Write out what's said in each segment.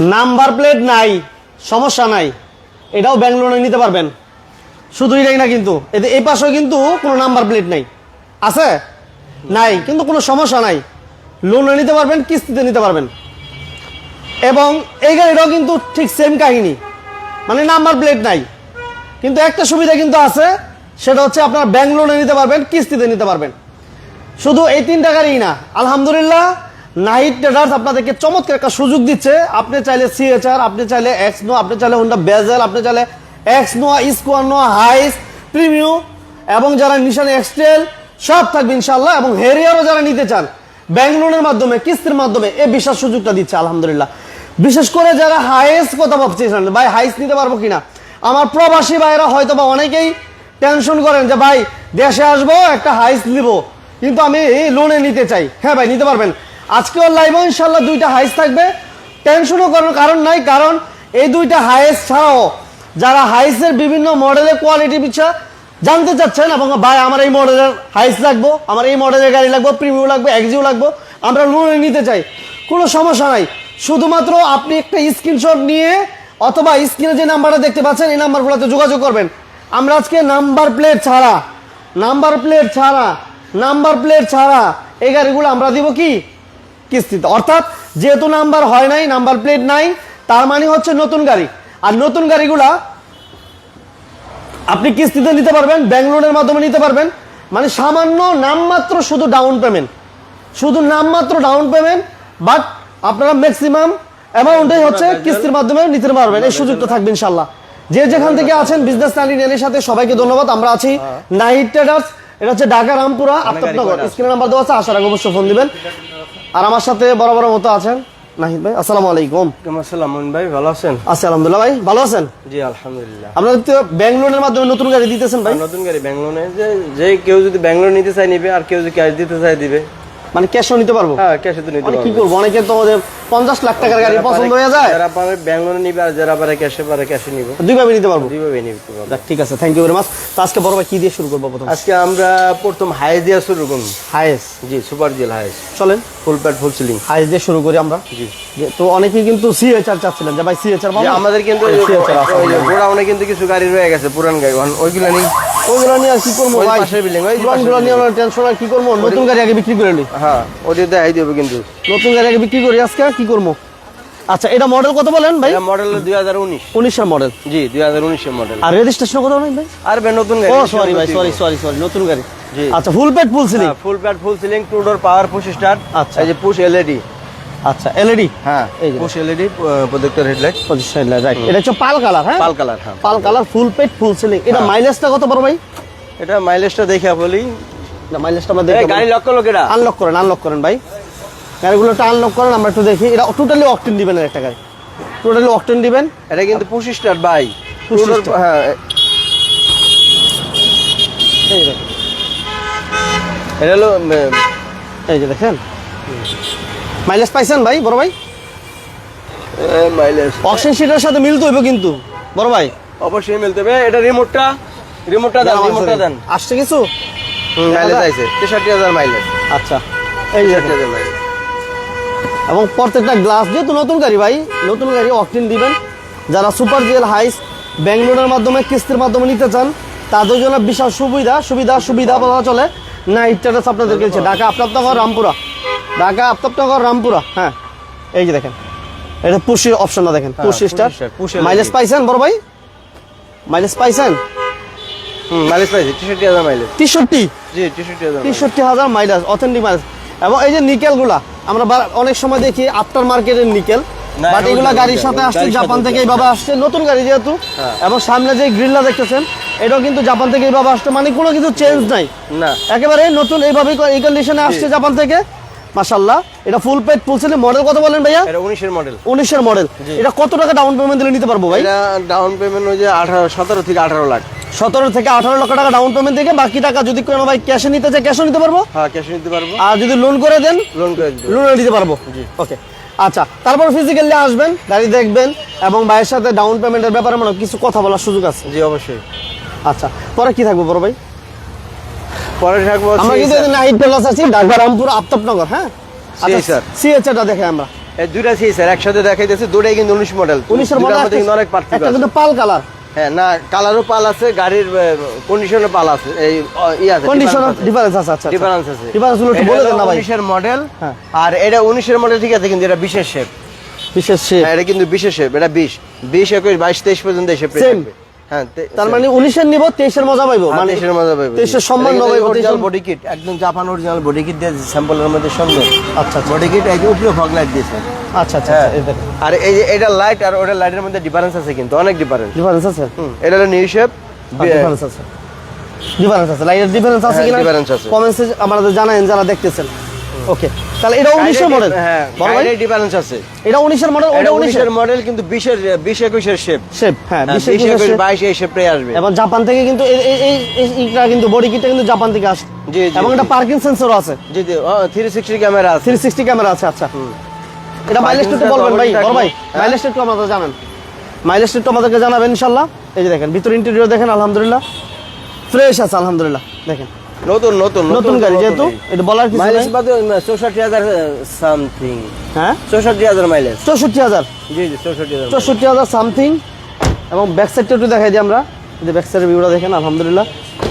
Number plate নাই, সমস্যা নাই। এটাও ব্যাংক লোনে নিতে পারবেন। শুধু এটাই না কিন্তু, এতে এই পাশেও কিন্তু কোনো নাম্বার প্লেট নাই। আছে? নাই, কিন্তু কোনো সমস্যা নাই। লোনে নিতে পারবেন, কিস্তিতে নিতে পারবেন। এবং এই গাড়িটাও কিন্তু ঠিক সেম কাহিনী। মানে নাম্বার প্লেট নাই। কিন্তু একটা সুবিধা কিন্তু আছে, সেটা হচ্ছে আপনার ব্যাংক লোনে নিতে পারবেন, কিস্তিতে নিতে পারবেন। শুধু এই তিনটা গাড়ি না, আলহামদুলিল্লাহ নাইট ট্রেডার্স আপনাদেরকে চমৎকার একটা সুযোগ দিচ্ছে। আপনি চাইলে সিএচআর আপনি চাইলে এক্স নো আপনি চাইলে হোন্ডা বেজেল আপনি চাইলে এক্স নোয়া স্কোয়ার নোয়া হাইস প্রিমিউ এবং যারা নিশান এক্সটেল সব থাকবে ইনশাল্লাহ এবং হেরিয়ারও যারা নিতে চান ব্যাংক লোনের মাধ্যমে, কিস্তির মাধ্যমে এই বিশাল সুযোগটা দিচ্ছে, আলহামদুলিল্লাহ। বিশেষ করে যারা হাইস কথা ভাবছেন ভাই হাইস নিতে পারব কিনা? আমার প্রবাসী ভাইরা হয়তো বা অনেকেই টেনশন করেন যে, ভাই, দেশে আসব, একটা হাইস নিব। কিন্তু আমি লোনে নিতে চাই। হ্যাঁ ভাই, নিতে পারবেন। আজকেও লাইভ ইনশাল্লাহ দুইটা হাইস থাকবে। টেনশনও করার কারণ নাই, কারণ এই দুইটা হাইস ছাড়াও যারা হাইসের বিভিন্ন মডেলের কোয়ালিটি পিছা জানতে চাচ্ছেন এবং ভাই, আমার এই মডেলের হাইস লাগবো, আমার এই মডেলের গাড়ি লাগবো প্রিমিয়াম লাগবে এক্সিও লাগবো, আমরা লোনে নিতে চাই। কোনো সমস্যা নাই। শুধুমাত্র আপনি একটা স্ক্রিনশট নিয়ে অথবা স্ক্রিনে যে নাম্বারটা দেখতে পাচ্ছেন, এই নাম্বারগুলোতে যোগাযোগ করবেন। আমরা আজকে নাম্বার প্লেট ছাড়া নাম্বার প্লেট ছাড়া নাম্বার প্লেট ছাড়া এই গাড়িগুলো আমরা দিব কি? কিস্তিতে। অর্থাৎ যেহেতু নাম্বার হয় নাই নাম্বার প্লেট নাই তার মানে হচ্ছে নতুন গাড়ি। আর নতুন গাড়িগুলা আপনি কিস্তিতে নিতে পারবেন ব্যাংক লোনের মাধ্যমে নিতে পারবেন। মানে সামান্য নামমাত্র শুধু ডাউন পেমেন্ট শুধু নামমাত্র ডাউন পেমেন্ট বাট আপনারা ম্যাক্সিমাম অ্যামাউন্টই হচ্ছে কিস্তির মাধ্যমে নিতে পারবেন। এই সুযোগটা থাকবে ইনশাল্লাহ যে যেখান থেকে আছেন বিজনেস নাইনটিনের সাথে সবাইকে ধন্যবাদ। আমরা আছি নাইট ট্রেডার্স এটা হচ্ছে ঢাকা রামপুরা আফতাবনগর। স্ক্রিনে নাম্বার দেওয়া আছে আসার আগে অবশ্যই ফোন দিবেন। আর আমার সাথে বরাবর মতো আছেন নাহিদ ভাই আসসালামু আলাইকুম। আসসালাম মমিন ভাই ভালো আছেন? আচ্ছা আলহামদুলিল্লাহ ভাই ভালো আছেন? জি আলহামদুলিল্লাহ। আপনারা তো ব্যাংক লোনের মাধ্যমে নতুন গাড়ি দিতেছেন ভাই? নতুন গাড়ি ব্যাঙ্গলোরে যে যে কেউ যদি ব্যাঙ্গলোর নিতে চায় নিবে আর কেউ যদি ক্যাশ দিতে চায় দিবে। মানে ক্যাশও নিতে পারব? হ্যাঁ ক্যাশে তো নিতে মানে কি পারবে। করব? অনেকে তো পঞ্চাশ লাখ টাকার গাড়ি পছন্দ হয়ে যায়। যারা পারে ব্যাঙ্গলোরে নিবে আর যারা পারে ক্যাশে পারে ক্যাশে নিবে। দুইভাবে নিতে পারব? দুইভাবে নিতে পারবে। ঠিক আছে থ্যাংক ইউ ভেরি মাচ তো আজকে বড় ভাই কি দিয়ে শুরু করব প্রথম? আজকে আমরা প্রথম হাইস দিয়ে শুরু করুন হাইস জি সুপার জেল হাইস চলেন। Full pad full ceiling. Hiace দিয়ে শুরু করি আমরা। জি। তো অনেকেই কিন্তু সিএচআর চাচ্ছিলেন যে ভাই সিএচআর আমাদের কিন্তু গোডাউনে কিন্তু কিছু গাড়ি রয়ে গেছে পুরান গাড়ি। ওইগুলো নেই ওইগুলো নিয়ে আর কি করব ভাই? পাশের building, ওই পুরানগুলো নিয়ে আমরা টেনশন আর কি করব? নতুন গাড়ি আগে বিক্রি করে নিই হ্যাঁ দেখাই দেবে কিন্তু। নতুন গাড়ি বিক্রি করি আজকে কি করব? আচ্ছা এটা মডেল কত বলেন ভাই? মডেল দুই হাজার উনিশ। উনিশের মডেল জি দুই হাজার উনিশের মডেল আর রেজিস্ট্রেশন কত বলেন ভাই? আর ভাই নতুন গাড়ি ও সরি ভাই সরি সরি সরি নতুন গাড়ি। আচ্ছা ফুল পেট full ceiling full pad full ceiling two door power push start আচ্ছা। এই যে পুশ এলইডি আচ্ছা এলইডি হ্যাঁ এই যে। Push LED projector headlight position right এটা হচ্ছে পাল কালার হ্যাঁ? পাল কালার হ্যাঁ পাল কালার ফুল পেট ফুল সিলিং এটা মাইলেজটা কত বড় ভাই? এটা মাইলেজটা দেখে বলি না মাইলেজটা দেখি গাড়ি লক্ষ লোকেরা আনলক করেন আনলক করেন ভাই। গাড়িগুলোটা আনলক করেন আমরা একটু দেখি। এটা টোটালি অকটেন দিবেন একটা গাড়ি। টোটালি অকটেন দিবেন। এটা কিন্তু স্টার্ট বাই হ্যাঁ। এই এটা হলো এই যে দেখেন। মাইলেজ পাইছেন ভাই বড় ভাই? মাইলেজ অকশন শিটের সাথে মিলতে হইব কিন্তু বড় ভাই। অবশ্যই মিলতে হবে। এটা রিমোটটা রিমোটটা দেন রিমোটটা দেন। আসছে কিছু? মাইলেজ আইছে। তেষট্টি হাজার মাইলেজ। আচ্ছা এই এবং প্রত্যেকটা গ্লাস যেহেতু নতুন গাড়ি ভাই নতুন গাড়ি অকটিন দিবেন। যারা সুপার জেল হাইস ব্যাঙ্গলোরের মাধ্যমে কিস্তির মাধ্যমে নিতে চান তাদের জন্য বিশাল সুবিধা সুবিধা সুবিধা বলা চলে। না ইটাটাস আপনাদেরকে দিচ্ছে। ঢাকা আফতাবনগর রামপুরা। ঢাকা আফতাবনগর রামপুরা। হ্যাঁ এই যে দেখেন। এটা পুশি অপশনটা দেখেন। পুশি স্টার মাইলেজ পাইছেন বড় ভাই? মাইলেজ পাইছেন? মাইলেজ পাইছে তেষট্টি মাইলেজ। তেষট্টি? জি তেষট্টি হাজার তেষট্টি হাজার মাইলেজ অথেন্টিক মাইলেজ এবং এই যে নিকেলগুলা আমরা অনেক সময় দেখি আফটার মার্কেটের নিকেল বাট এগুলা গাড়ির সাথে আসছে জাপান থেকে এইভাবে আসছে। নতুন গাড়ি যেহেতু হ্যাঁ। এবং সামনে যে গ্রিলটা দেখতেছেন এটাও কিন্তু জাপান থেকে এইভাবে আসছে মানে কোনো কিছু চেঞ্জ নাই। না। একেবারে নতুন এইভাবে এই কন্ডিশনে আসছে জাপান থেকে। মাশাল্লাহ এটা ফুল পেড ফুল মডেল কত বলেন ভাইয়া? এটা উনিশের মডেল উনিশের মডেল এটা কত টাকা ডাউন পেমেন্ট দিলে নিতে পারব ভাই? এটা ডাউন পেমেন্ট হয়ে যে আঠারো সতেরো থেকে আঠারো লাখ। সতেরো থেকে আঠারো লক্ষ টাকা ডাউন পেমেন্ট থেকে বাকি টাকা যদি কোনো ভাই ক্যাশে নিতে চায় ক্যাশও নিতে পারব? হ্যাঁ ক্যাশ নিতে পারব। আর যদি লোন করে দেন লোন করে লোন দিতে পারব। জি। ওকে আচ্ছা তারপর ফিজিক্যালি আসবেন গাড়ি দেখবেন এবং ভাইয়ের সাথে ডাউন পেমেন্টের ব্যাপারে মনে কিছু কথা বলার সুযোগ আছে। জি অবশ্যই। আচ্ছা পরে কি থাকব বড় ভাই? পরে থাকব আমরা কিন্তু নাইট প্লাস আছি ঢাকা রামপুর আফতাবনগর হ্যাঁ? আচ্ছা সিএচআরটা দেখে আমরা। এই দুইটা সিএসআর একসাথে দেখাইতেছে দুটাই কিন্তু উনিশ মডেল উনিশের মডেল অনেক পার্থক্য কিন্তু পাল কালার হ্যাঁ না কালারও পাল আছে গাড়ির কন্ডিশনের পাল আছে এই ই আছে ডিফারেন্স আছে। আচ্ছা ডিফারেন্স আছে। ডিফারেন্সগুলো একটু বলে দেন না ভাই। 19 এর মডেল। আর এটা 19 এর মডেল ঠিক আছে কিন্তু এটা বিশেষ শেপ বিশেষ shape। হ্যাঁ এটা কিন্তু বিশেষ শেপ এটা 20 20 21 22 23 পর্যন্ত এই শেপ Same। হ্যাঁ তার মানে উনিশের নিব তেইশের মজা পাইবো হ্যাঁ, মানে 23 এর পাইবো। তেইশের সম্মান নবাই কিন্তু original body একদম জাপান অরিজিনাল বডি কিট দিয়ে স্যাম্পলের মধ্যে সুন্দর আচ্ছা আচ্ছা। বডি কিট ফগ লাইট দিয়েছে। আচ্ছা আচ্ছা হ্যাঁ। দেখেন। আর এই যে এটা লাইট আর ওটা লাইটের মধ্যে ডিফারেন্স আছে কিন্তু অনেক ডিফারেন্স ডিফারেন্স আছে? এটা হলো নিউ শেপ ডিফারেন্স আছে। ডিফারেন্স আছে। লাইটের ডিফারেন্স আছে হ্যাঁ, কিনা? difference আছে। কমেন্টসে আমাদের জানান যারা দেখতেছেন। ওকে তাহলে এটা উনিশের মডেল হ্যাঁ ডিফারেন্স আছে। এটা উনিশের মডেল ওটা 19 উনিশের। এর মডেল কিন্তু 20 এর 20 21 এর শেপ শেপ হ্যাঁ বিশের 20 21 22 এই শেপটাই আসবে। এবং জাপান থেকে কিন্তু এই- এইটা কিন্তু বডি কিটটা কিন্তু জাপান থেকে আসে। জি, জি, এবং এটা পার্কিং সেন্সরও আছে। জি জি ও 360 ক্যামেরা আছে। থ্রি সিক্সটি ক্যামেরা আছে আচ্ছা। এটা মাইলেজ একটু বলবেন ভাই বড় ভাই হ্যাঁ। মাইলেজ একটু আমাদের জানান। মাইলেজ একটু আমাদেরকে জানাবেন ইনশাল্লাহ। এই যে দেখেন ভিতর ইন্টেরিয়র দেখেন আলহামদুলিল্লাহ। ফ্রেশ আছে আলহামদুলিল্লাহ। দেখেন। নতুন নতুন নতুন গাড়ি যেহেতু এটা বলার কিছু মাইলেজ বাদে 64000 সামথিং হ্যাঁ? 64000 মাইলেজ চৌষট্টি হাজার? জি জি 64000 চৌষট্টি হাজার সামথিং এবং ব্যাক সাইডটা একটু দেখাই দিই আমরা। এই যে ব্যাক সাইডের ভিউটা দেখেন আলহামদুলিল্লাহ।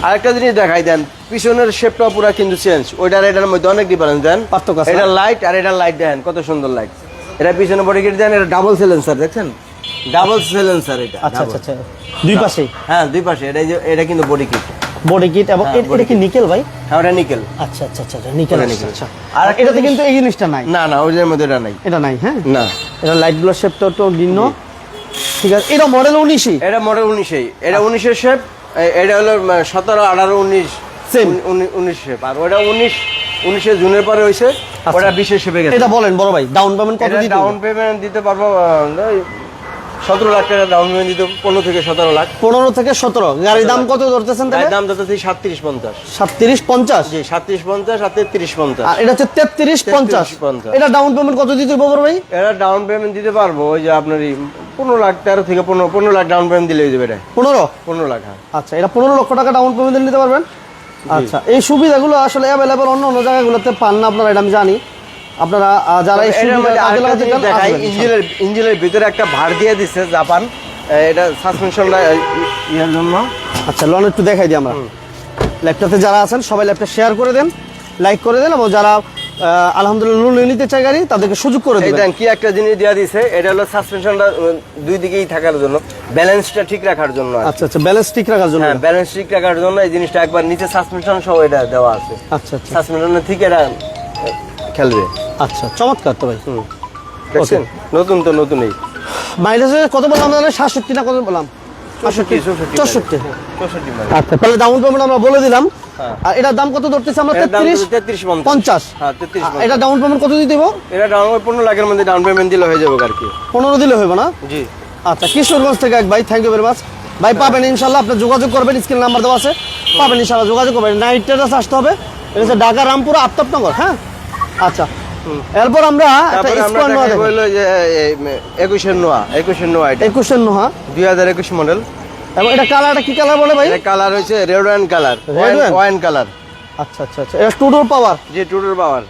আরেকটা জিনিস দেখাই দেন পিছনের শেপটা পুরো কিন্তু চেঞ্জ ওইটার এটার মধ্যে অনেক ডিফারেন্স দেন। পার্থক্য আছে। এটা লাইট আর এটা লাইট দেন কত সুন্দর লাইট এটা পিছনে বডি কিট দেন এটা ডাবল সিলেন্সার দেখছেন? ডাবল সিলেন্সার এটা আচ্ছা আচ্ছা আচ্ছা। দুই পাশেই? হ্যাঁ দুই পাশে। এটা এটা কিন্তু বডি কিট বডি কিট এবং হ্যাঁ, এটা কি নিকেল ভাই? হ্যাঁ ওটা নিকেল আচ্ছা আচ্ছা আচ্ছা নিকেল আচ্ছা আচ্ছা। আর আর এটাতে কিন্তু এই জিনিসটা নাই। না না ওইটার মধ্যে এটা নাই। এটা নাই হ্যাঁ? না। এটা লাইটগুলোর শেপটা একটু ভিন্ন। ঠিক আছে এটা মডেল উনিশই। এটা মডেল উনিশেই। এটা উনিশের শেপ এটা হলো সতেরো আঠারো উনিশ। Same. উনিশ শেপ আর ওটা উনিশ উনিশে জুনের পরে হয়েছে। ওটা বিশের শেপে গেছে। এটা বলেন বড় ভাই ডাউন পেমেন্ট কত দিতে ডাউন পেমেন্ট দিতে পারব সতেরো লাখ টাকা ডাউন পেমেন্ট দিতে পনেরো থেকে সতেরো লাখ। পনেরো থেকে সতেরো। গাড়ির দাম কত ধরতেছেন তাহলে? দাম যাচ্ছে সাতত্রিশ পঞ্চাশ। সাতত্রিশ পঞ্চাশ? জি সাতত্রিশ পঞ্চাশ আর তেত্রিশ পঞ্চাশ। আর এটা হচ্ছে তেত্রিশ পঞ্চাশ। 33, এটা ডাউন পেমেন্ট কত দিতে হবে ভাই? এটা ডাউন পেমেন্ট দিতে পারব ওই যে আপনার পনেরো লাখ তেরো থেকে পনেরো পনেরো লাখ ডাউন পেমেন্ট দিলে হয়ে যাবে এটা। পনেরো? পনেরো লাখ হ্যাঁ। আচ্ছা এটা পনেরো লক্ষ টাকা ডাউন পেমেন্ট নিতে পারবেন? আচ্ছা এই সুবিধাগুলো আসলে অ্যাভেলেবল অন্য অন্য জায়গাগুলোতে পান না আপনারা এটা আমি জানি। আপনারা যারা ইঞ্জিনের ইঞ্জিনের ভিতরে একটা ভার দিয়ে দিচ্ছে জাপান। এটা সাসপেনশনটা ইয়ের জন্য। আচ্ছা লন একটু দেখাই দিই আমরা। ল্যাপটপে যারা আছেন সবাই ল্যাপটপ শেয়ার করে দেন লাইক করে দেন এবং যারা আলহামদুলিল্লাহ লোন নিতে চায় গাড়ি তাদেরকে সুযোগ করে দেন কি একটা জিনিস দেওয়া দিছে এটা হলো সাসপেনশনটা দুই দিকেই থাকার জন্য। ব্যালেন্সটা ঠিক রাখার জন্য আচ্ছা আচ্ছা ব্যালেন্স ঠিক রাখার জন্য। হ্যাঁ ব্যালেন্স ঠিক রাখার জন্য এই জিনিসটা একবার নিচে সাসপেনশন সহ এটা দেওয়া আছে। আচ্ছা আচ্ছা। সাসপেনশনের ঠিক এটা খেলবে। আচ্ছা চমৎকার তো ভাই। দেখছেন নতুন তো নতুনই। মাইলেজ কত বললাম সাতষট্টি না কত বললাম? চৌষট্টি আচ্ছা তাহলে ডাউন পেমেন্ট আমরা বলে দিলাম। হ্যাঁ। আর এটার দাম কত ধরতেছে আমরা? তেত্রিশ? তেত্রিশ পঞ্চাশ। হ্যাঁ এটা ডাউন পেমেন্ট কত দিয়ে দেবো এটা ডাউন পনেরো লাখের মধ্যে ডাউন পেমেন্ট দিলে হয়ে যাবে আর কি। পনেরো দিলে হবে না? জি। আচ্ছা কিশোরগঞ্জ থেকে এক ভাই থ্যাংক ইউ ভেরি মাচ ভাই পাবেন ইনশাল্লাহ আপনি যোগাযোগ করবেন স্ক্রিন নাম্বার দেওয়া আছে। পাবেন ইনশাল্লাহ যোগাযোগ করবেন। নাইট ট্রেডার্স আসতে হবে। এটা হচ্ছে ঢাকা রামপুর আফতাবনগর হ্যাঁ? আচ্ছা এরপর আমরা নোয়া একুশের নোয়া একুশের নোয়া একুশের নোহা দুই হাজার একুশ মডেল এবং এটা কালারটা কি কালার বলে ভাই? কালার হয়েছে red wine colour wine colour আচ্ছা আচ্ছা আচ্ছা। এটা টু ডোর পাওয়ার যে টুডোর পাওয়ার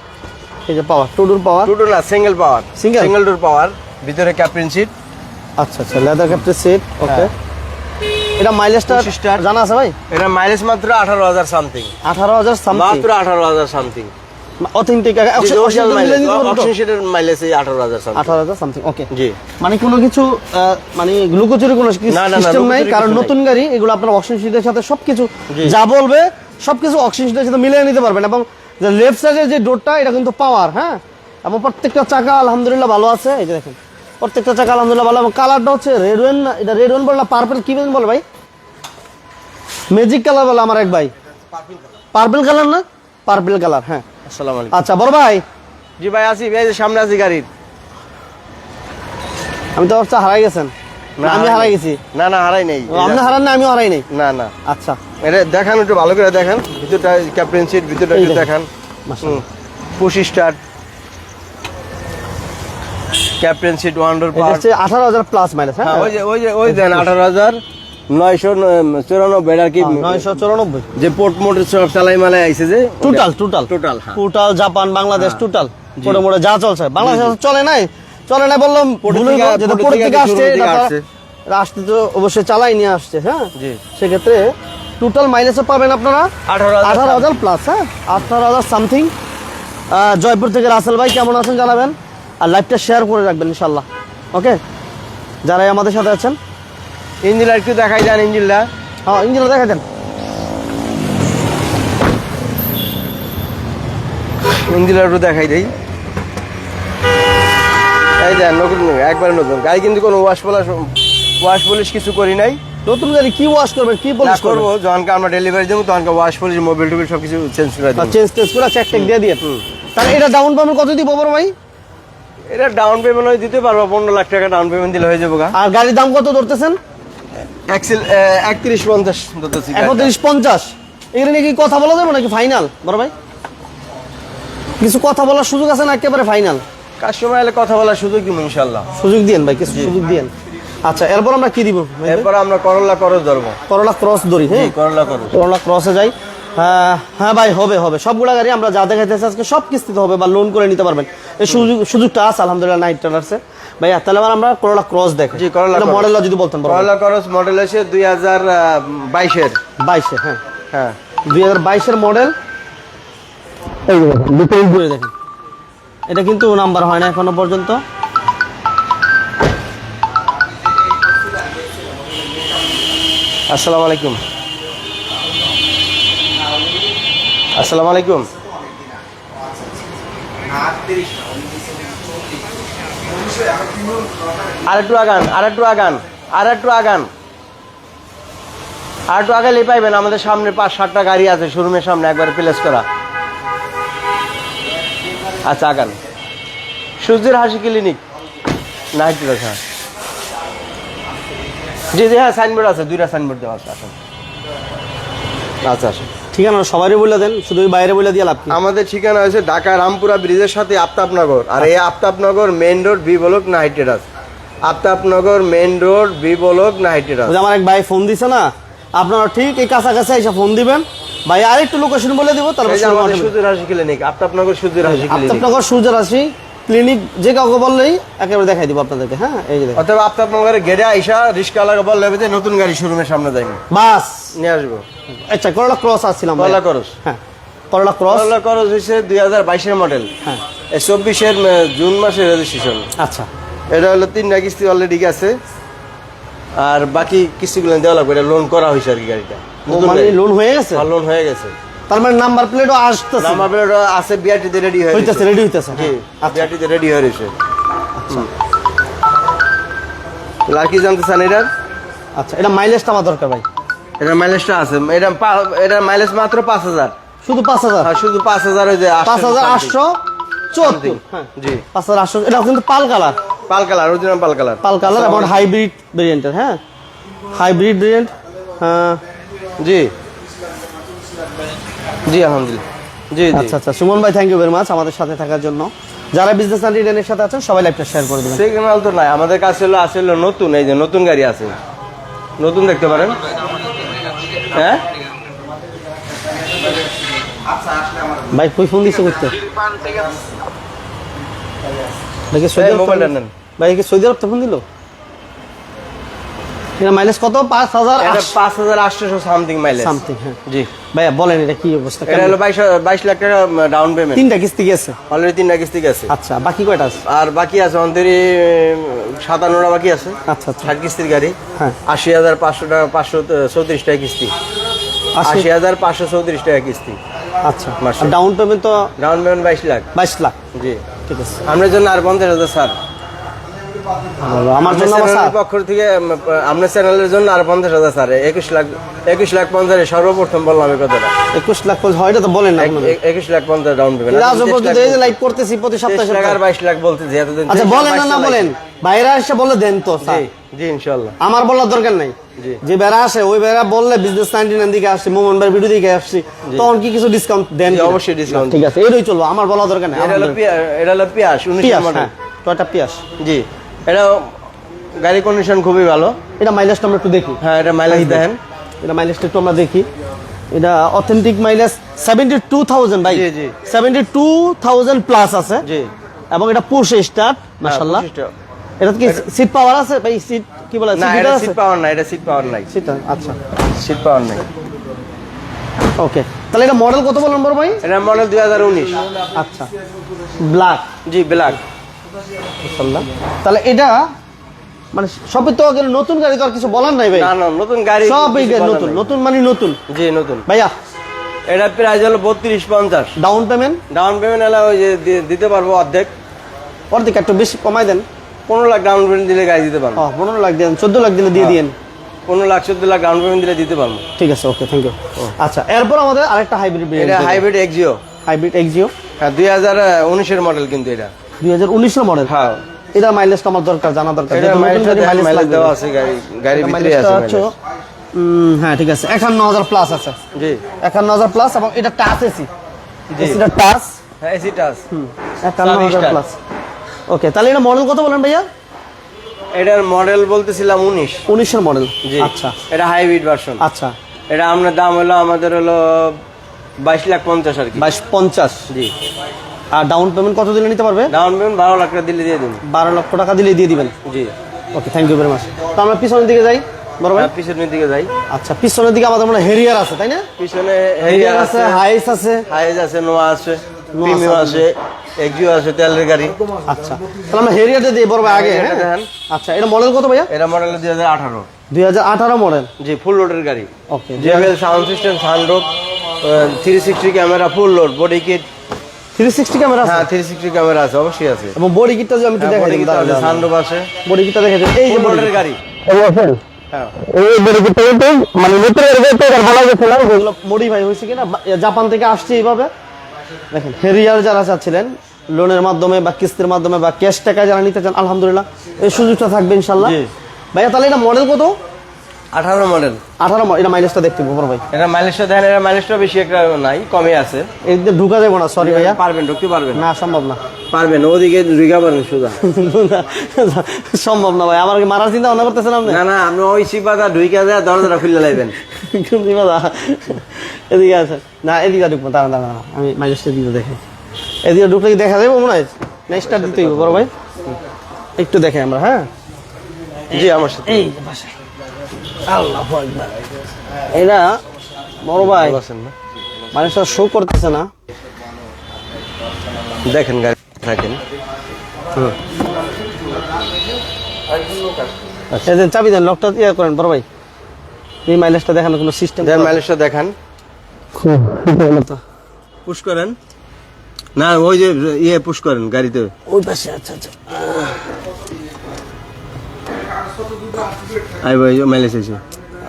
এই যে power two door power two door না single power Single? Single door power ভিতরে ক্যাপ্টেন সিট আচ্ছা আচ্ছা লেদার ক্যাপ্টেন সেট ওকে এটা মাইলেজটা জানা আছে ভাই? এটা মাইলেজ মাত্র আঠারো হাজার সামথিং আঠারো হাজার সামথিং মাত্র আঠারো হাজার সামথিং অথেন্টিক অক্সিজেন মাইলেজ এই আঠারো হাজার সামথিং আঠারো হাজার সামথিং ওকে জি। মানে কোনো কিছু মানে গ্লুকোজের কোনো না, না, না, সিস্টেম নাই কারণ নতুন গাড়ি এগুলো আপনার অক্সিজেন সাথে সবকিছু যা বলবে সবকিছু অক্সিজেন সাথে মিলিয়ে নিতে পারবেন। এবং যে লেফট সাইডের যে ডোরটা এটা কিন্তু পাওয়ার হ্যাঁ? এবং প্রত্যেকটা চাকা আলহামদুলিল্লাহ ভালো আছে। এই যে দেখেন প্রত্যেকটা চাকা আলহামদুলিল্লাহ ভালো। এবং কালারটা হচ্ছে রেড ওয়েন এটা রেড ওয়েন বলে না পার্পল কি বলে ভাই? ম্যাজিক কালার বলে আমার এক ভাই। পার্পল কালার না? পার্পল কালার হ্যাঁ। আসসালামু আলাইকুম। আচ্ছা বড় ভাই। জি ভাই আসি ভাই সামনে আছি গাড়ির। আমি তো ভাবছি হারাই গেছেন। আমি হারাই গেছি। না না হারাই নেই। আপনি হারান না আমিও হারাই নাই? না না। আচ্ছা। এটা দেখান একটু ভালো করে দেখান। ভিতরটা ক্যাপ্টেন সিট ভিতরটা একটু দেখেন। পুশ স্টার্ট ক্যাপ্টেন সিট ওয়ান্ডার আঠারো হাজার প্লাস মাইলেজ হ্যাঁ? ওই যে ওই যে ওই দেন আঠারো হাজার। নয়শো চুরানব্বই আর কি নয়শো চৌরানব্বই। যে পোর্ট মোটর সব চালাই মালাই আইছে যে টোটাল টোটাল টোটাল হ্যাঁ। টোটাল জাপান বাংলাদেশ টোটাল মোটে মোটে যা চলছে। বাংলাদেশ চলে নাই। চলে না বললাম থেকে- আসছে তো- আসতে তো অবশ্যই চালাই নিয়ে আসছে হ্যাঁ? সেক্ষেত্রে টোটাল মাইলেজও পাবেন আপনারা আঠারো হাজার প্লাস হ্যাঁ? আঠারো হাজার সামথিং জয়পুর থেকে রাসেল ভাই কেমন আছেন জানাবেন? আর লাইভটা শেয়ার করে রাখবেন ইনশাল্লাহ ওকে যারাই আমাদের সাথে আছেন ইঞ্জিন একটু দেখাই যান ইঞ্জিনটা। হ্যাঁ ইঞ্জিনটা দেখাই দেন। ইঞ্জিন একটু দেখাই দেই। এই দেন নতুন একবারে নতুন। গাড়ি কিন্তু কোনো ওয়াশ পলাশ ওয়াশ পলিশ কিছু করি নাই। নতুন গাড়ি কি ওয়াশ করবেন কি পলিশ করব যখনকে আমরা ডেলিভারি দেবো তখনকে ওয়াশ পলিশ মোবিল টোবিল সব কিছু চেঞ্জ করে দেবো। চেঞ্জ টেঞ্জ করে চেক টেক দিয়ে দিয়ে। তাহলে এটা ডাউন পেমেন্ট কত দিব বড় ভাই? এটা ডাউন পেমেন্ট হয় দিতে পারব পনেরো লাখ টাকা ডাউন পেমেন্ট দিলে হয়ে যাব আর গাড়ির দাম কত ধরতেছেন? এক্সেল একত্রিশ পঞ্চাশ ধরতেছি একত্রিশ পঞ্চাশ? এখানে নাকি কথা বলা যাবে নাকি ফাইনাল বড় ভাই? কিছু কথা বলার সুযোগ আছে না একেবারে ফাইনাল কাস্টমার এলে কথা বলার সুযোগ দিব ইনশাল্লাহ সুযোগ দিয়েন ভাই কিছু সুযোগ দিয়েন। আচ্ছা এরপর আমরা কি দিব? এরপর আমরা করলা করজ ধরবো। করলা ক্রস ধরি হ্যাঁ? করলা করজ করলা ক্রসে যাই। হ্যাঁ, হ্যাঁ ভাই হবে হবে। সবগুলা গাড়ি আমরা যা দেখাইতেছি আজকে সব কিস্তিতে হবে বা লোন করে নিতে পারবেন। এই সুযোগ সুযোগটা আছে আলহামদুলিল্লাহ নাইট ট্রেলার্সে ভাই তাহলে আবার আমরা করলা ক্রস দেখি জি, করলা। মডেলটা যদি বলতেন করলা করজ মডেল এসে দুই হাজার বাইশের। বাইশে হ্যাঁ। হ্যাঁ। দুই হাজার বাইশের মডেল এই দুটো ঘুরে দেখেন। এটা কিন্তু নাম্বার হয় না এখনও পর্যন্ত। আসসালামু আলাইকুম। আসসালামু আলাইকুম। আর একটু আগান আর একটু আগান আর একটু আগান। আর একটু আগালে পাইবেন আমাদের সামনে পাঁচ সাতটা গাড়ি আছে শোরুমের সামনে একবার প্লেস করা। আচ্ছা আগান। সূর্যের হাসি ক্লিনিক। নাইট হ্যাঁ। জি জি হ্যাঁ সাইনবোর্ড আছে দুইটা সাইনবোর্ড দেওয়া আছে আসুন। আচ্ছা আসুন। ঠিকানা সবারই বলে দেন শুধু বাইরে বলে দিয়ে লাভ আমাদের ঠিকানা হয়েছে ঢাকা রামপুরা ব্রিজের সাথে আফতাবনগর। আর এই Aftabnagar main road B block নাইটেরাস Aftabnagar main road B block যে আমার এক ভাই ফোন দিছে না আপনারা ঠিক এই কাছাকাছি এসে ফোন দিবেন। ভাই আরেকটু লোকেশন বলে দিব তারপর সূর্যের হাসি ক্লিনিক আফতাবনগর সূর্যের হাসি ক্লিনিক আপনার সূর্য রাশি ক্লিনিক যে কাউকে বললেই একেবারে দেখাই দিব আপনাদেরকে হ্যাঁ? এই যে অথবা আফতাবনগরের গেড়ে আইসা রিস্কা লাগা বললে যে নতুন গাড়ি শোরুমের সামনে যাইনি বাস। নিয়ে আসব। আচ্ছা করলা ক্রস আসছিলাম। করলা করস হ্যাঁ করলা ক্রস করলা করস হয়েছে দুই হাজার বাইশের মডেল হ্যাঁ। চব্বিশের জুন মাসের রেজিস্ট্রেশন আচ্ছা। এটা হলো তিনটা কিস্তি অলরেডি গেছে। আর বাকি কিস্তিগুলো দেওয়া লাগবে এটা লোন করা হয়েছে আর কি গাড়িটা। মানে লোন হয়ে গেছে? লোন হয়ে গেছে। তার মানে নাম্বার প্লেটও আসতেছে। নাম্বার প্লেট আছে বিআরটিতে রেডি হয়ে হইতেছে রেডি হইতেছে জি আচ্ছা। বিআরটিতে রেডি হয়ে রয়েছে। আর কি জানতে চান এটার? আচ্ছা এটা মাইলেজটা আমার দরকার ভাই। এটার মাইলেজটা আছে। এটা এটার মাইলেজ মাত্র পাঁচ হাজার। শুধু পাঁচ হাজার? আর শুধু পাঁচ হাজার ওই যে পাঁচ হাজার আটশো চুয়াত্তর। হ্যাঁ জি। পাঁচ হাজার আটশো এটা কিন্তু pearl colour. Pearl colour original pearl colour. Pearl colour এবং হাইব্রিড ভেরিয়েন্টের হ্যাঁ? হাইব্রিড ভেরিয়েন্ট হ্যাঁ জি। জি আলহামদুলিল্লাহ। জি আচ্ছা আচ্ছা সুমন ভাই থ্যাংক ইউ ভেরি মাচ আমাদের সাথে থাকার জন্য। যারা বিজনেস অ্যান্ড রিটার্নের সাথে আছেন সবাই লাইভটা শেয়ার করে দেবেন। সিগন্যাল তো নাই আমাদের কাছে হলো আছে হলো নতুন এই যে নতুন গাড়ি আছে। নতুন দেখতে পারেন। হ্যাঁ? ভাই কই ফোন দিছে করতে? সৌদি মোবাইলটা নেন। ভাই কি সৌদি আরব দিল? এটা মাইলেজ কত? পাঁচ হাজার পাঁচ হাজার আটশোশো সামথিং মাইলেজ সামথিং হ্যাঁ। জি ভাইয়া বলেন এটা কি অবস্থা? এটা হলো বাইশ বাইশ লাখ টাকা ডাউন পেমেন্ট তিনটা কিস্তি অলরেডি তিনটা কিস্তি আচ্ছা বাকি কয়টা আছে? আর বাকি আছে অন্তরি সাতান্নটা বাকি আছে। আচ্ছা আচ্ছা। ষাট কিস্তির গাড়ি। হ্যাঁ। আশি হাজার পাঁচশো টাকা পাঁচশো চৌত্রিশ টাকা কিস্তি। আশি হাজার পাঁচশো চৌত্রিশ টাকা কিস্তি। আচ্ছা। ডাউন পেমেন্ট তো ডাউন পেমেন্ট বাইশ লাখ। বাইশ লাখ। জি। ঠিক আছে। আপনার জন্য আর পঞ্চাশ হাজার স্যার। আমার জন্য পক্ষ থেকে আপনার চ্যানেলের জন্য আর পঞ্চাশ হাজার স্যার। একুশ লাখ একুশ লাখ পঞ্চাশে সর্বপ্রথম বললাম এই কথাটা। একুশ লাখ পর্যন্ত হয় এটা তো বলেন একুশ লাখ পঞ্চাশ ডাউন পেমেন্ট এটা পর্যন্ত এই যে লাইভ করতেছি প্রতি সপ্তাহে। বাইশ লাখ বলতে এতদিন আচ্ছা বলেন না 22 না লাখ। বলেন। বাইরে এসে বলে দেন তো স্যার। জি আমার বলার দরকার নাই। যে বেড়া আসে ওই বেড়া বললে বিজনেস নাইনটি নাইন দিকে আসছি মোমন ভাই ভিডিও দিকে আসছি তখন কি কিছু ডিসকাউন্ট দেন অবশ্যই discount ঠিক আছে এটাই চলবো আমার বলা দরকার নাই এটা হলো আমার এটা হলো পিয়াস উনিশ পিয়াস হ্যাঁ টয়টা পিয়াস। জি। এটা গাড়ি কন্ডিশন খুবই ভালো। এটা মাইলেজটা আমরা একটু দেখি। হ্যাঁ এটা মাইলেজ দেখেন। এটা মাইলেজটা একটু আমরা দেখি। এটা authentic mileage seventy two thousand ভাই। জি, জি। সেভেন্টি টু থাউজেন্ড প্লাস আছে। জি। এবং এটা পুশ স্টার্ট মাশাআল্লাহ। এটা কি সিট পাওয়ার আছে? ভাই সিট কি বলে? না এটা সিট পাওয়ার নাই এটা সিট পাওয়ার নাই। সিট আচ্ছা। সিট পাওয়ার নাই। ওকে তাহলে এটা মডেল কত বলুন বড় ভাই? এটা মডেল দুই হাজার উনিশ। আচ্ছা। ব্ল্যাক জি ব্ল্যাক তাহলে এটা মানে সবই তো নতুন গাড়ি তো আর কিছু বলার নাই ভাই। না না নতুন গাড়ি সবই নতুন নতুন মানে নতুন। জি নতুন। ভাইয়া। এটা প্রাইস হলো বত্রিশ পঞ্চাশ। ডাউন পেমেন্ট ডাউন পেমেন্ট হলে ওই যে দিতে পারব অর্ধেক। অর্ধেক একটু বেশি কমাই দেন। পনেরো লাখ ডাউন পেমেন্ট দিলে গাড়ি দিতে পারব। ও পনেরো লাখ দেন চোদ্দ লাখ দিলে দিয়ে দিয়েন। পনেরো লাখ চোদ্দ লাখ ডাউন পেমেন্ট দিলে দিতে পারব। ঠিক আছে ওকে থ্যাংক ইউ আচ্ছা এরপর আমাদের আরেকটা হাইব্রিড এটা হাইব্রিড এক্সিও হাইব্রিড এক্সিও হ্যাঁ দুই হাজার উনিশের মডেল কিন্তু এটা। দুই হাজার উনিশের মডেল? হ্যাঁ। এটা মাইলেজটা আমার দরকার জানা দরকার। এটা মাইলেজ। দেওয়া আছে গাড়ি গাড়ির ভিতরে আছে হ্যাঁ ঠিক আছে। একান্ন হাজার প্লাস আছে। জি। একান্ন হাজার প্লাস এবং এটা টাচ এসি জি। এসিটা টাচ হ্যাঁ এসি টাচ Sub হাজার প্লাস ওকে তাহলে এটা মডেল কত বলেন ভাইয়া? এটার মডেল বলতেছিলাম উনিশ। উনিশের মডেল জি। আচ্ছা। এটা হাইব্রিড ভার্সন আচ্ছা। এটা আপনার দাম হলো আমাদের হলো বাইশ লাখ পঞ্চাশ আর কি। বাইশ পঞ্চাশ। জি। আর ডাউন পেমেন্ট কত দিলে নিতে পারবে? ডাউন পেমেন্ট বারো লাখ টাকা দিলে দিয়ে দিন। বারো লক্ষ টাকা দিলে দিয়ে দিবেন? জি। Okay thank you very much তো আমরা পিছনের দিকে যাই বড় ভাই। হ্যাঁ, পিছনের দিকে যাই। আচ্ছা পিছনের দিকে আমাদের মনে হেরিয়ার আছে তাই না? পিছনে হেরিয়ার আছে আছে। হাইস আছে। হাইজ আছে নোয়া আছে প্রিমিয়াম আছে। এক্সিও আছে তেলের গাড়ি। আচ্ছা তাহলে আমরা হেরিয়ারটা দিই বড় ভাই আগে হ্যাঁ? আচ্ছা এটা মডেল কত ভাইয়া? এটা মডেল দুই হাজার আঠারো। দুই হাজার আঠারো মডেল জি ফুল লোডের গাড়ি। Okay JBL sound system sunroof three sixty camera full load body kit three sixty camera আছে? হ্যাঁ থ্রি সিক্সটি ক্যামেরা আছে অবশ্যই আছে। এবং বডি কিটটা যদি আমি একটু দেখাই দিই আছে সানরুফ আছে বডি কিটটা দেখে দিই। এই যে গাড়ি। হ্যাঁ। এই বডি কিটটা কিন্তু মানে নতুন এর আর বলা গেছে না? মডিফাই হয়েছে কিনা? জাপান থেকে আসছে এইভাবে। দেখেন হেরিয়ার যারা চাচ্ছিলেন লোনের মাধ্যমে বা কিস্তির মাধ্যমে বা ক্যাশ টাকা যারা নিতে চান আলহামদুলিল্লাহ এই সুযোগটা থাকবে ইনশাল্লাহ। ভাইয়া তাহলে এটা মডেল কত? আঠারো মডেল আঠারো এটা মাইলেজটা দেখতে বড় ভাই। এটা মাইলেজটা দেখেন এটা মাইলেজটা বেশি একটা নাই কমে আছে। এই যে ঢুকা যাব না সরি ভাইয়া। পারবেন ঢুকতে পারবেন। না সম্ভব না। পারবেন ওদিকে ঢুকা পারবেন সুদা সম্ভব না ভাই আমার মারার চিন্তা ভাবনা করতেছেন আপনি? না না আপনি ওই সিপাতা ঢুইকা যায় দরজাটা খুলে লাইবেন। কিন্তু দাদা এদিকে আছে না এদিকে ঢুকবো দাঁড়া দাঁড়া। আমি মাইলেজটা দিতে দেখে। এদিকে ঢুকলে কি দেখা যাবে মনে হয়? নেক্সটটা দিতে হইব বড় ভাই? একটু দেখে আমরা হ্যাঁ? জি আমার সাথে। এই বাসায়। আল্লাহ এটা বড় ভাই মানুষটা শো করতেছে না। দেখেন গাড়ি থাকেন এই দেন চাবি দেন লকটা ইয়ে করেন বড় ভাই। এই মাইলেজটা দেখানোর কোনো সিস্টেম দেন মাইলেজটা দেখান। তো। পুশ করেন। না ওই যে ইয়ে পুশ করেন গাড়িতে। ওই পাশে আচ্ছা আচ্ছা। আই ভাই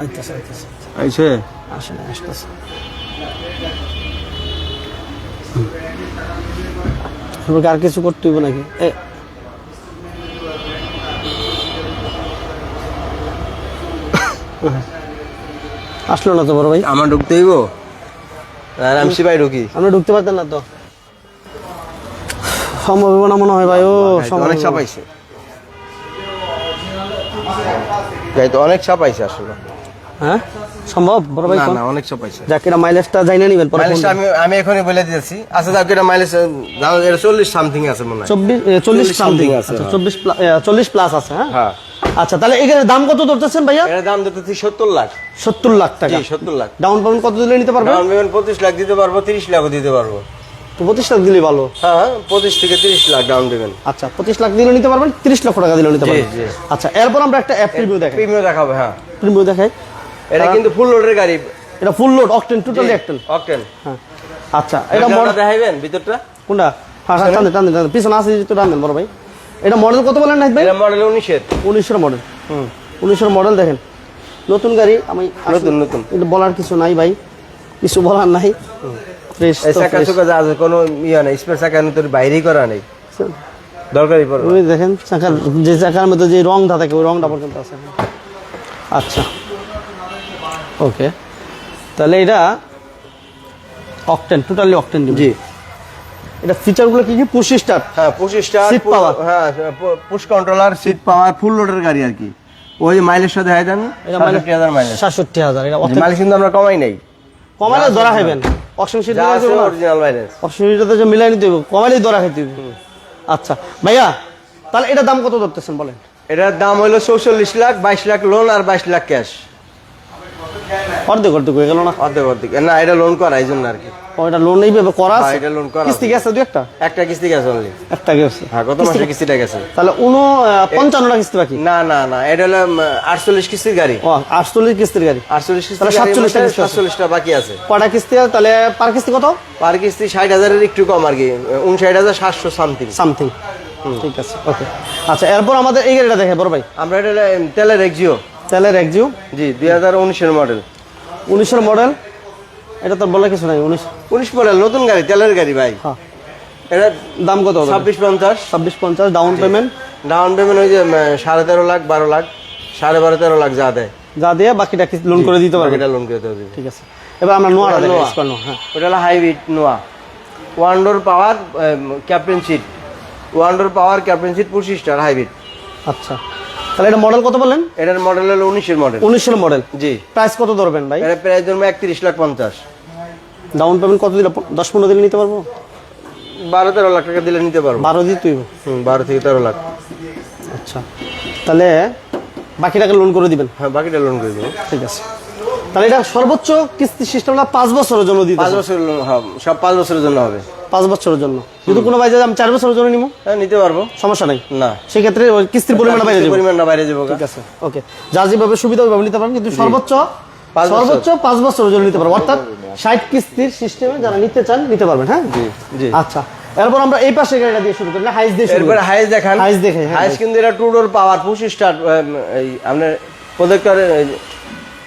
আইতাছে আইতাছে। আইছে? আসেন আসতেছে। তোমাকে আর কিছু করতে হইব নাকি? এ। আসলো না তো বড় ভাই? আমার ঢুকতে হইব? আর আমি সিপাই ঢুকি। আমরা ঢুকতে পারতেন না তো। সম্ভব না মনে হয় ভাই ও সম্ভব অনেক। চাপাইছে। গাড়ি তো অনেক চাপাইছে আসলে। হ্যাঁ? সম্ভব? বড় ভাই না? না অনেক চাপাইছে যাক এটা মাইলেজটা জানিয়ে নিবেন পরে মাইলেজটা আমি আমি এখনই বলে দিয়েছি আচ্ছা যাক এটা মাইলেজ দাও এটা চল্লিশ সামথিং আছে মনে হয়। চব্বিশ এ, চল্লিশ 40 সামথিং আছে। আছে, হ্যাঁ। চব্বিশ প্লা- এ, চল্লিশ প্লাস আছে হ্যাঁ? হ্যাঁ। আচ্ছা তাহলে এখানে দাম কত ধরতেছেন ভাইয়া? এটার দাম দিতেছি সত্তর লাখ। সত্তর লাখ টাকা। সত্তর লাখ। ডাউন পেমেন্ট কত দিলে নিতে পারবে ডাউন পেমেন্ট পঁচিশ লাখ দিতে পারব তিরিশ লাখও দিতে পারব। তো পঁচিশ লাখ দিলে ভালো? হ্যাঁ পঁচিশ থেকে তিরিশ লাখ ডাউন পেমেন্ট আচ্ছা পঁচিশ লাখ দিলে নিতে পারবেন তিরিশ লক্ষ টাকা দিলে নিতে পারবেন। আচ্ছা এরপর আমরা একটা অ্যাপ প্রিভিউ দেখাই। প্রিমিয়াম দেখাবো হ্যাঁ। প্রিভিউ দেখাই। এটা কিন্তু ফুল লোডের গাড়ি। এটা full load octane totally octane octane হ্যাঁ আচ্ছা এটা মডেল দেখাইবেন ভিতরটা? কোনটা? হ্যাঁ হ্যাঁ টান টান টান। পিছনে আছে তো টান দেন বড় ভাই। এটা মডেল কত বলেন নাহিদ ভাই? এটা মডেল উনিশের। উনিশের মডেল হুম। উনিশের মডেল দেখেন। নতুন গাড়ি আমি নতুন, নতুন। এটা বলার কিছু নাই ভাই। কিছু বলার নাই। ফ্রেশ চাকা চুকা যা আছে কোনো ইয়ে নেই স্পেয়ার চাকা তোর বাইরেই করা নেই। দরকারই পড়বে। ওই দেখেন চাকার যে চাকার মধ্যে যে রংটা থাকে ওই রংটা পর্যন্ত আছে। আচ্ছা। ওকে। তাহলে এটা অকটেন টোটালি অকটেন জি। এটা ফিচারগুলো কি কি? পুশ স্টার্ট হ্যাঁ power। হ্যাঁ push controller seat power full লোডের গাড়ি আর কি। ওই দেখাই দেন এটা মাইলেজ মাইলেজ কিন্তু আমরা কমাই নাই। কমালে ধরা খাইবেন। Option seat original mileage option যে মিলাই নিতে হবে কমালেই হবে। আচ্ছা ভাইয়া তাহলে এটা দাম কত ধরতেছেন বলেন? এটার দাম হলো চৌচল্লিশ লাখ বাইশ লাখ লোন আর বাইশ লাখ ক্যাশ অর্ধেক অর্ধেক হয়ে গেল না? অর্ধেক অর্ধেক। না এটা লোন করা এই জন্য আর কি। ও, এটা লোন করা হ্যাঁ, আছে? এটা লোন করা কিস্তি গেছে দু একটা? একটা কিস্তি গেছে অনলি একটা গেছে। হ্যাঁ মাসে কিস্তিটা গেছে। তাহলে উনো পঞ্চান্নটা কিস্তি বাকি? না না না এটা হলো আটচল্লিশ কিস্তির গাড়ি। ও আটচল্লিশ কিস্তির গাড়ি। আটচল্লিশ কিস্তি তাহলে 47 টা কিস্তি আছে। বাকি আছে। কটা কিস্তি? তাহলে পার কিস্তি কত? পার কিস্তি ষাট হাজারের একটু কম আর কি উনষাট হাজার সাতশো সামথিং সামথিং ঠিক আছে ওকে আচ্ছা এরপর আমাদের এই গাড়িটা দেখে বড় ভাই। আমরা এটা তেলের এক্সিও তেলের একজিও জি দুই হাজার উনিশের মডেল উনিশের মডেল এটা তো বলে কিছু নাই উনিশ। উনিশ মডেল নতুন গাড়ি তেলের গাড়ি ভাই। হ্যাঁ। এটা দাম কত ছাব্বিশ পঞ্চাশ। ছাব্বিশ পঞ্চাশ ডাউন পেমেন্ট ডাউন পেমেন্ট ওই যে সাড়ে তেরো লাখ বারো লাখ সাড়ে বারো তেরো লাখ যা দেয়। যা দিয়ে বাকিটা লোন করে দিতে পারবে? এটা লোন করে দেবে ঠিক আছে। এবার আমরা নোয়া। নোয়া হ্যাঁ। ওটা হলো hybrid Noah one door power captain seat one door power captain seat পঁচিশ স্টার হাইব্রিড আচ্ছা। তাহলে এটা মডেল কত বললেন? এটার মডেল হলো উনিশের মডেল উনিশের মডেল জি। প্রাইস কত ধরবেন ভাই? এটা প্রাইস ধরবো একত্রিশ লাখ পঞ্চাশ। ডাউন পেমেন্ট কত দিলে? দশ পনেরো দিলে নিতে পারব? বারো তেরো লাখ টাকা দিলে নিতে পারব। বারো দিয়ে তুই হুম বারো থেকে তেরো লাখ। আচ্ছা। তাহলে বাকি টাকা লোন করে দিবেন। হ্যাঁ বাকিটা লোন করে দেবো। ঠিক আছে। তাহলে এটা সর্বোচ্চ কিস্তি সিস্টেমটা পাঁচ বছরের জন্য দিতে পাঁচ বছরের হ্যাঁ সব পাঁচ বছরের জন্য হবে। পাঁচ বছরের জন্য। যদি কোনো ভাই আমি চার বছরের জন্য নিবো। হ্যাঁ নিতে পারব। সমস্যা নাই। না। সেক্ষেত্রে ওই কিস্তির পরিমাণটা বাইরে যাবে। পরিমাণটা বাইরে যাব ঠিক আছে ওকে। যার যেভাবে সুবিধা ওইভাবে নিতে পারবেন কিন্তু সর্বোচ্চ। সর্বোচ্চ পাঁচ বছরের জন্য নিতে পারব। অর্থাৎ ষাট কিস্তির সিস্টেমে যারা নিতে চান নিতে পারবেন হ্যাঁ? জি জি। আচ্ছা। এরপর আমরা এই পাশে গাড়িটা দিয়ে শুরু করি হাইস দিয়ে শুরু করি। হাইস দেখান। হাইস দেখে, হ্যাঁ, হাইস। কিন্তু এটা টু ডোর পাওয়ার পঁচিশ স্টার এই আপনার প্রজেক্টরের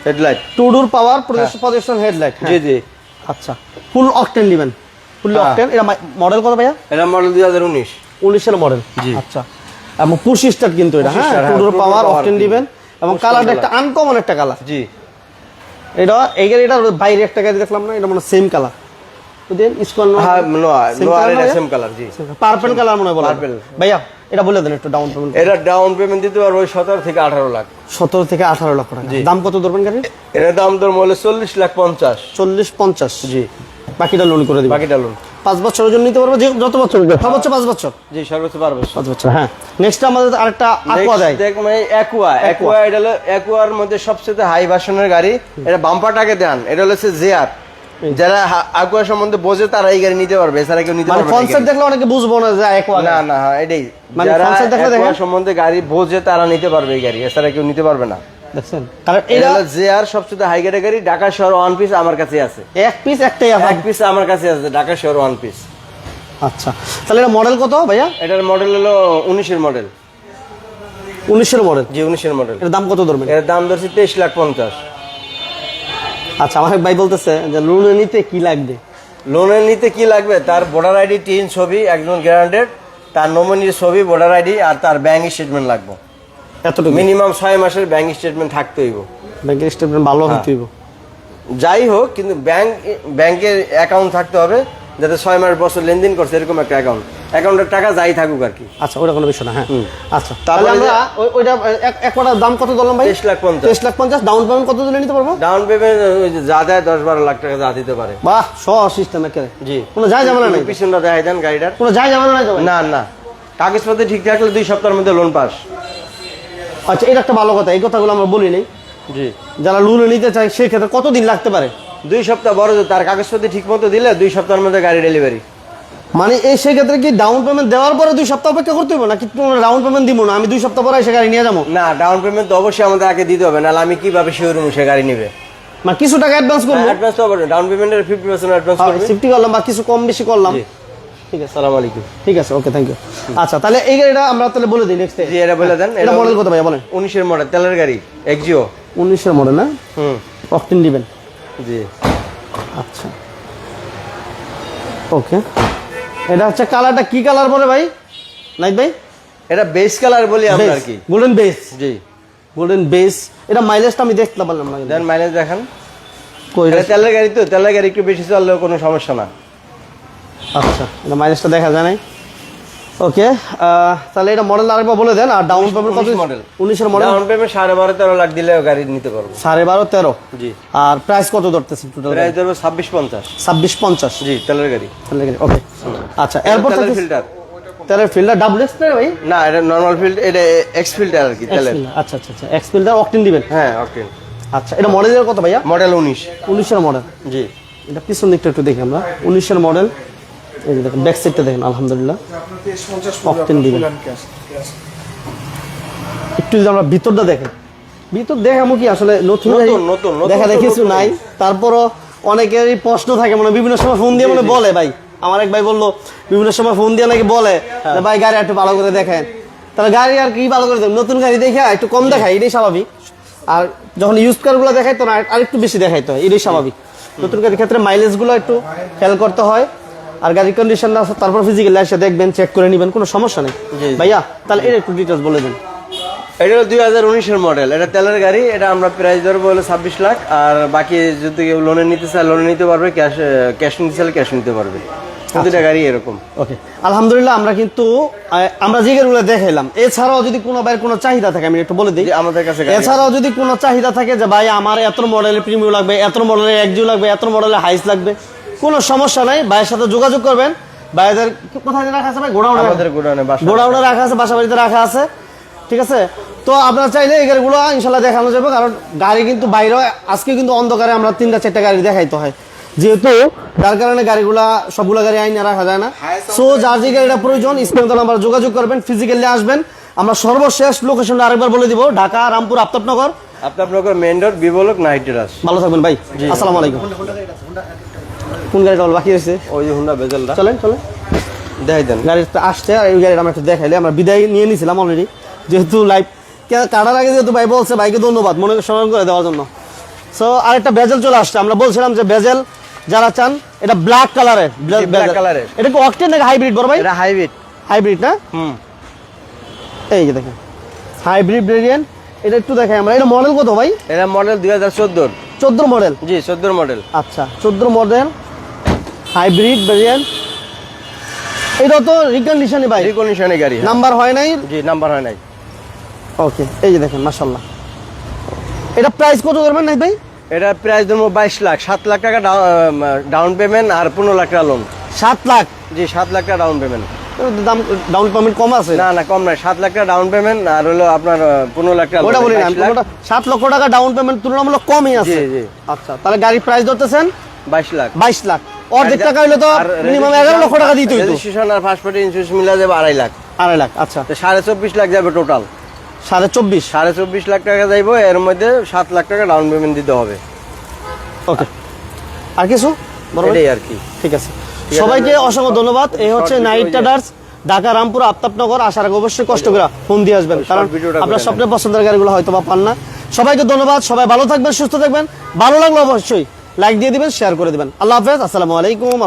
headlight two door power projection headlight জি জি। আচ্ছা। ফুল অকটেন নেবেন। ফুল হ্যাঁ। অকটেন এটা মডেল কত ভাইয়া? এটা মডেল দুই হাজার উনিশ। উনিশের মডেল আচ্ছা। এবং পুশি কিন্তু এটা 25 হ্যাঁ? হ্যাঁ, পাওয়ার অকটেন দিবেন এবং কালারটা একটা আনকমন একটা কালার জি। এটা এই গাড়িটা বাইরে একটা গাড়ি দেখলাম না এটা মনে সেম কালার ইসকন হ্যাঁ? সেম জি। পার্পল মনে হয় বলা ভাইয়া এটা বলে দেন একটু ডাউন পেমেন্ট এটা ডাউন পেমেন্ট দিতে পারব সতেরো থেকে আঠারো লাখ। সতেরো থেকে আঠারো টাকা। দাম কত ধরবেন গাড়ির? এটার দাম মূল্য চল্লিশ লাখ পঞ্চাশ। চল্লিশ পঞ্চাশ। জি। বাকিটা লোন করে দিবেন বাকিটা লোন পাঁচ বছরের জন্য নিতে পারব যত বছর সর্বোচ্চ পাঁচ বছর। জি সর্বোচ্চ পারব পাঁচ বছর হ্যাঁ। নেক্সট আমাদের আরেকটা আকোয়া দেয়। দেখ মানে অ্যাকুয়া অ্যাকুয়া এটা হলো অ্যাকুয়ার মধ্যে সবচেয়ে হাই ভার্সনের গাড়ি। এটা বাম্পারটাকে দেন। এটা হচ্ছে জেআর যারা অ্যাকুয়া সম্বন্ধে বোঝে তারা এই গাড়ি নিতে পারবে। এছাড়া কেউ নিতে মানে পারবে কনসেপ্ট দেখলে অনেকে বুঝব না যে একোয়া না না হ্যাঁ, এটাই। মানে concept দেখলে অ্যাকুয়া সম্বন্ধে গাড়ি বোঝে তারা নিতে পারবে এই গাড়ি। এছাড়া কেউ নিতে পারবে না। দেখছেন? কারণ এটা হলো জেআর সবচেয়ে হাই গাড়ি ঢাকা শহর ওয়ান পিস আমার কাছে আছে। এক পিস একটাই আছে? এক পিস আমার কাছে আছে ঢাকা শহর ওয়ান পিস আচ্ছা। তাহলে এটা মডেল কত ভাইয়া? এটার মডেল হলো উনিশের মডেল উনিশের মডেল জি উনিশের মডেল এর দাম কত ধরবেন? এর দাম ধরছি তেইশ লাখ পঞ্চাশ। আচ্ছা আমার ভাই বলতেছে যে লোনে নিতে কি লাগবে? লোনের নিতে কি লাগবে? তার ভোটার আইডি তিন ছবি একজন গ্যারান্টেড তার নমিনির ছবি ভোটার আইডি আর তার ব্যাংক স্টেটমেন্ট লাগবে। এতটুকু। মিনিমাম ছয় মাসের ব্যাংক স্টেটমেন্ট থাকতে হইব ব্যাংকের স্টেটমেন্ট ভালো হ্যাঁ। হতে হইব যাই হোক কিন্তু ব্যাংক ব্যাংকের অ্যাকাউন্ট থাকতে হবে যাতে ছয় মাস বছর লেনদেন করছে এরকম একটা অ্যাকাউন্ট অ্যাকাউন্টের টাকা যাই থাকুক আর কি। আচ্ছা ওটা কোনো বিষয় না হ্যাঁ। আচ্ছা তাহলে আমরা ওই- ওইটা এক- এক কটার দাম কত ধরলাম ভাই? তেইশ লাখ পঞ্চাশ। তেইশ লাখ পঞ্চাশ ডাউন পেমেন্ট কত দিলে নিতে পারব? ডাউন পেমেন্ট যা দেয় দশ বারো লাখ টাকা যা দিতে পারে। বাহ সহ সিস্টেম একেবারে। জি। কোনো যায় ঝামেলা নাই। পিছনটা দেখাই দেন গাড়িটার। কোনো যায় ঝামেলা নাই না না। কাগজপত্র ঠিক থাকলে দুই সপ্তাহের মধ্যে লোন পাস আচ্ছা এটা একটা ভালো কথা এই কথাগুলো আমরা বলি নাই। জি। যারা লোনে নিতে চায় সেক্ষেত্রে কতদিন লাগতে পারে? দুই সপ্তাহ বড় তার কাগজপত্র ঠিক মতো দিলে দুই সপ্তাহের মধ্যে গাড়ি ডেলিভারি মানে এই সেক্ষেত্রে কি ডাউন পেমেন্ট দেওয়ার পরে দুই সপ্তাহ অপেক্ষা করতে হবে নাকি ডাউন পেমেন্ট দিব না? আমি দুই সপ্তাহ পরে এসে গাড়ি নিয়ে যাব। না ডাউন পেমেন্ট তো অবশ্যই আমাদের আগে দিতে হবে নাহলে আমি কীভাবে শিওরুম সে গাড়ি নিবে? মানে কিছু টাকা অ্যাডভান্স করব? অ্যাডভান্স তো অবশ্যই ডাউন পেমেন্টের ফিফটি পার্সেন্ট অ্যাডভান্স করবে। সিফটি করলাম বা কিছু কম বেশি করলাম। ঠিক আছে আলাইকুম। ঠিক আছে ওকে থ্যাংক ইউ আচ্ছা তাহলে এই গাড়িটা আমরা তাহলে বলে দিই নেক্সট জি এটা বলে দেন। এটা মডেল কত ভাইয়া বলেন। উনিশের মডেল তেলের গাড়ি এক্সিও মডেল না? হুম। অকটেন দিবেন। জি। আচ্ছা। ওকে এটা হচ্ছে কালারটা কি কালার বলে ভাই? নাইট ভাই? এটা বেস কালার বলি আমরা আর কি গোল্ডেন বেস জি। গোল্ডেন বেস এটা মাইলেজটা আমি দেখতে পারলাম না দেন মাইলেজ দেখান। তেলের গাড়ি তো তেলের গাড়ি একটু বেশি চললেও কোনো সমস্যা না। আচ্ছা এটা মাইলেজটা দেখা যায় নাই। ওকে তাহলে এটা মডেল আরেকবার বলে দেন আর ডাউন পেমেন্ট কত 19 model। উনিশের মডেল ডাউন পেমেন্ট সাড়ে বারো তেরো লাখ দিলেও গাড়ি নিতে পারব। সাড়ে বারো তেরো? জি। আর প্রাইস কত ধরতেছেন টোটাল প্রাইস ধরবো ছাব্বিশ পঞ্চাশ। ছাব্বিশ পঞ্চাশ? জি তেলের গাড়ি। ওকে আচ্ছা এরপর তেলের ফিল্টার তেলের ফিল্টার ডাবল এক্স ভাই? না এটা নর্মাল ফিল্ড এটা এক্স ফিল্টার আর কি তেলের। আচ্ছা আচ্ছা আচ্ছা এক্স ফিল্টার অকটেন দিবেন? হ্যাঁ অকটেন আচ্ছা এটা মডেলের কত ভাইয়া? মডেল উনিশ। উনিশের মডেল জি। এটা পিছন দিকটা একটু দেখি আমরা। উনিশের মডেল এই যে দেখেন ব্যাক সাইডটা দেখেন আলহামদুলিল্লাহ। অকটেন দিবেন। একটু যদি আমরা ভিতরটা দেখেন। ভিতর দেখামো কি আসলে নতুন দেখা কিছু নাই। তারপরও অনেকেরই প্রশ্ন থাকে মানে বিভিন্ন সময় ফোন দিয়ে মানে বলে ভাই। আমার এক ভাই বলল বিভিন্ন সময় ফোন দিয়ে নাকি বলে হ্যাঁ। ভাই গাড়ি একটু ভালো করে দেখেন। তাহলে গাড়ি আর কি ভালো করে নতুন গাড়ি দেখে একটু কম দেখায় এটাই স্বাভাবিক। আর যখন ইউজ কারগুলো দেখায় তো না আর একটু বেশি দেখাইতে হয় এটাই স্বাভাবিক। নতুন গাড়ির ক্ষেত্রে মাইলেজগুলো একটু খেয়াল করতে হয়। আর গাড়ির কন্ডিশন আছে তারপর ফিজিক্যালি এসে দেখবেন চেক করে নেবেন কোনো সমস্যা নেই। ভাইয়া তাহলে এটা একটু ডিটেলস বলে দেন। এটা হলো দুই হাজার উনিশের মডেল এটা তেলের গাড়ি এটা আমরা প্রাইস ধরবো হলো ছাব্বিশ লাখ আর বাকি যদি কেউ লোনে নিতে চায় লোনে নিতে পারবে ক্যাশ ক্যাশ নিতে চাইলে ক্যাশ নিতে পারবে। প্রতিটা গাড়ি এরকম। ওকে। আলহামদুলিল্লাহ আমরা কিন্তু আমরা যে গাড়িগুলো দেখাইলাম এছাড়াও যদি কোনো ভাইয়ের কোনো চাহিদা থাকে আমি একটু বলে দিই। আমাদের কাছে এছাড়াও যদি কোনো চাহিদা থাকে যে ভাই আমার এত মডেলের প্রিমিয়াম লাগবে এত মডেলের একজিও লাগবে এত মডেলের হাইস লাগবে কোনো সমস্যা নাই ভাইয়ের সাথে যোগাযোগ করবেন। ভাইদের কোথায় রাখা আছে ভাই? গোডাউনে আমাদের গোডাউনে বাসা গোডাউনে রাখা আছে বাসা বাড়িতে রাখা আছে। ঠিক আছে? তো আপনারা চাইলে এই গাড়িগুলো ইনশাল্লাহ দেখানো যাবে কারণ গাড়ি কিন্তু বাইরে আজকে কিন্তু অন্ধকারে আমরা তিনটা চারটা গাড়ি দেখাইতে হয়। যেহেতু যার কারণে গাড়িগুলা সবগুলো গাড়ি আইনে রাখা যায় না। সো যার যে গাড়িটা প্রয়োজন স্ক্রিনে নাম্বার যোগাযোগ করবেন ফিজিক্যালি আসবেন। আমরা সর্বশেষ লোকেশনটা আরেকবার বলে দিব ঢাকা রামপুর আফতাবনগর। আপনার মেন রোড বিবলক নাইট ভালো থাকবেন ভাই। আসসালামু আলাইকুম। কোন গাড়িটা বাকি রয়েছে? ওই যে হুন্ডা বেজেলটা চলেন চলেন। দেখাই দেন। গাড়িটা আসছে আর এই গাড়িটা আমরা একটু দেখাইলে আমরা বিদায় নিয়ে নিয়েছিলাম অলরেডি যেহেতু লাইভ কাটার আগে যেহেতু ভাই বলছে ভাইকে ধন্যবাদ মনে স্মরণ করে দেওয়ার জন্য। সো আরেকটা বেজেল চলে আসছে। আমরা বলছিলাম যে বেজেল যারা চান এটা ব্ল্যাক কালারের ব্ল্যাক colour-এর। এটা কি অকটেন নাকি হাইব্রিড বড় ভাই? এটা হাইব্রিড হাইব্রিড না? হুম। এই যে দেখেন। হাইব্রিড ভেরিয়েন্ট এটা একটু দেখাই আমরা। এটা মডেল কত ভাই? এটা মডেল দুই হাজার চোদ্দোর। চোদ্দ মডেল জি চোদ্দোর মডেল আচ্ছা চোদ্দ মডেল হাইব্রিড ভেরিয়েন্ট এটা তো রিকন্ডিশনে ভাই। রিকন্ডিশনের গাড়ি হ্যাঁ। নাম্বার হয় নাই? জি নাম্বার হয় নাই। ওকে এই যে দেখেন মাশাল্লাহ এটা প্রাইস কত করবেন নাই ভাই? এটা প্রাইস দেবো বাইশ লাখ। সাত লাখ টাকা ডাউন পেমেন্ট আর পনেরো লাখ টাকা লোন সাত লাখ? জি সাত লাখ টাকা ডাউন পেমেন্ট দাম ডাউন পেমেন্ট কম আছে? না না কম নয় সাত লাখ টাকা ডাউন পেমেন্ট আর হলো আপনার পনেরো লাখ টাকা ওটা বলি না 22 লাখ, সাত লক্ষ টাকা ডাউন পেমেন্ট তুলনামূলক কমই আছে। আচ্ছা তাহলে গাড়ির প্রাইস ধরতেছেন? বাইশ লাখ। বাইশ লাখ। অর্ধেক টাকা হইলে তো মিনিমাম এগারো লক্ষ টাকা দিতে রেজিস্ট্রেশন আর পাসপোর্ট ইন্স্যুরেন্স মিলা যাবে আড়াই লাখ। আড়াই লাখ আচ্ছা। সাড়ে চব্বিশ লাখ যাবে টোটাল সাড়ে চব্বিশ? সাড়ে চব্বিশ লাখ টাকা যাইবো এর মধ্যে সাত লাখ টাকা ডাউন পেমেন্ট দিতে হবে। ওকে। আর কিছু? এটাই আর কি। ঠিক আছে। সবাইকে অসংখ্য ধন্যবাদ। এই হচ্ছে নাইট ট্রেডার্স ঢাকা রামপুর আফতাবনগর। আসার আগে অবশ্যই কষ্ট করে ফোন দিয়ে আসবেন। কারণ আপনার স্বপ্নের পছন্দের গাড়িগুলো হয়তো বা পান না। সবাইকে ধন্যবাদ। সবাই ভালো থাকবেন সুস্থ থাকবেন। ভালো লাগল অবশ্যই। লাইক দিয়ে দিবেন শেয়ার করে দিবেন। আল্লাহ হাফেজ আসসালামু আলাইকুম